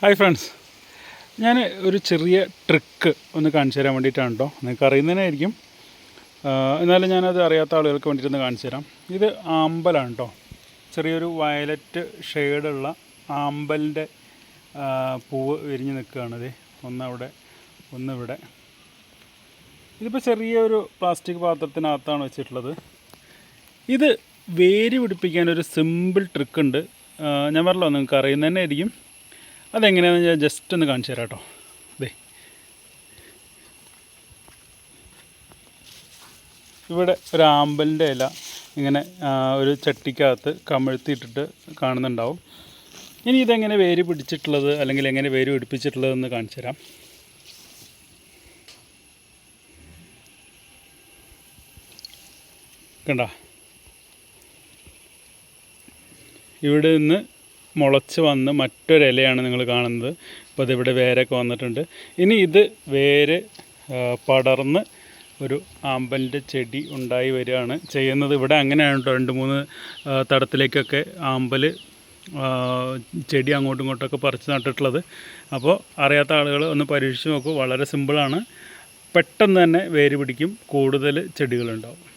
Hi friends ഞാൻ ഒരു ചെറിയ ട്രിക്ക് ഒന്ന് കാണിച്ചു തരാൻ വേണ്ടിയിട്ടാണ് കേട്ടോ നിങ്ങൾക്ക് അറിയുന്നതിനായിരിക്കും എന്നാലും ഞാനത് അറിയാത്ത ആളുകൾക്ക് വേണ്ടിയിട്ടൊന്ന് കാണിച്ചു തരാം. ഇത് ആമ്പലാണ് കേട്ടോ ചെറിയൊരു വയലറ്റ് ഷെയ്ഡുള്ള ആമ്പലിന്റെ പൂവ് വിരിഞ്ഞ് നിൽക്കുകയാണിത് ഒന്നവിടെ ഒന്നിവിടെ. ഇതിപ്പോൾ ചെറിയൊരു പ്ലാസ്റ്റിക് പാത്രത്തിനകത്താണ് വെച്ചിട്ടുള്ളത്. ഇത് വേര് പിടിപ്പിക്കാൻ ഒരു സിമ്പിൾ ട്രിക്ക് ഉണ്ട്. ഞാൻ പറഞ്ഞല്ലോ നിങ്ങൾക്ക് അറിയുന്നതന്നെ ആയിരിക്കും. അതെങ്ങനെയാണെന്ന് ഞാൻ ജസ്റ്റ് ഒന്ന് കാണിച്ചു തരാം കേട്ടോ. ഇവിടെ ഒരു ആമ്പലിന്റെ ഇല ഇങ്ങനെ ഒരു ചട്ടിക്കകത്ത് കമഴ്ത്തിയിട്ടിട്ട് കാണുന്നുണ്ടാവും. ഇനി ഇതെങ്ങനെ വേര് പിടിച്ചിട്ടുള്ളത് അല്ലെങ്കിൽ എങ്ങനെ വേര് പിടിപ്പിച്ചിട്ടുള്ളതെന്ന് കാണിച്ചു തരാം. കണ്ട? ഇവിടെ നിന്ന് മുളച്ച് വന്ന് മറ്റൊരിലയാണ് നിങ്ങൾ കാണുന്നത്. അപ്പോൾ അതിവിടെ വേരൊക്കെ വന്നിട്ടുണ്ട്. ഇനി ഇത് വേര് പടർന്ന് ഒരു ആമ്പലിന്റെ ചെടി ഉണ്ടായി വരികയാണ്. ചെയ്യുന്നത് ഇവിടെ അങ്ങനെയാണ് കേട്ടോ രണ്ട് മൂന്ന് തടത്തിലേക്കൊക്കെ ആമ്പൽ ചെടി അങ്ങോട്ടും ഇങ്ങോട്ടൊക്കെ പറിച്ച് നട്ടിട്ടുള്ളത്. അപ്പോൾ അറിയാത്ത ആളുകൾ ഒന്ന് പരീക്ഷിച്ച് നോക്കൂ. വളരെ സിമ്പിളാണ്. പെട്ടെന്ന് തന്നെ വേര് പിടിക്കും. കൂടുതൽ ചെടികളുണ്ടാവും.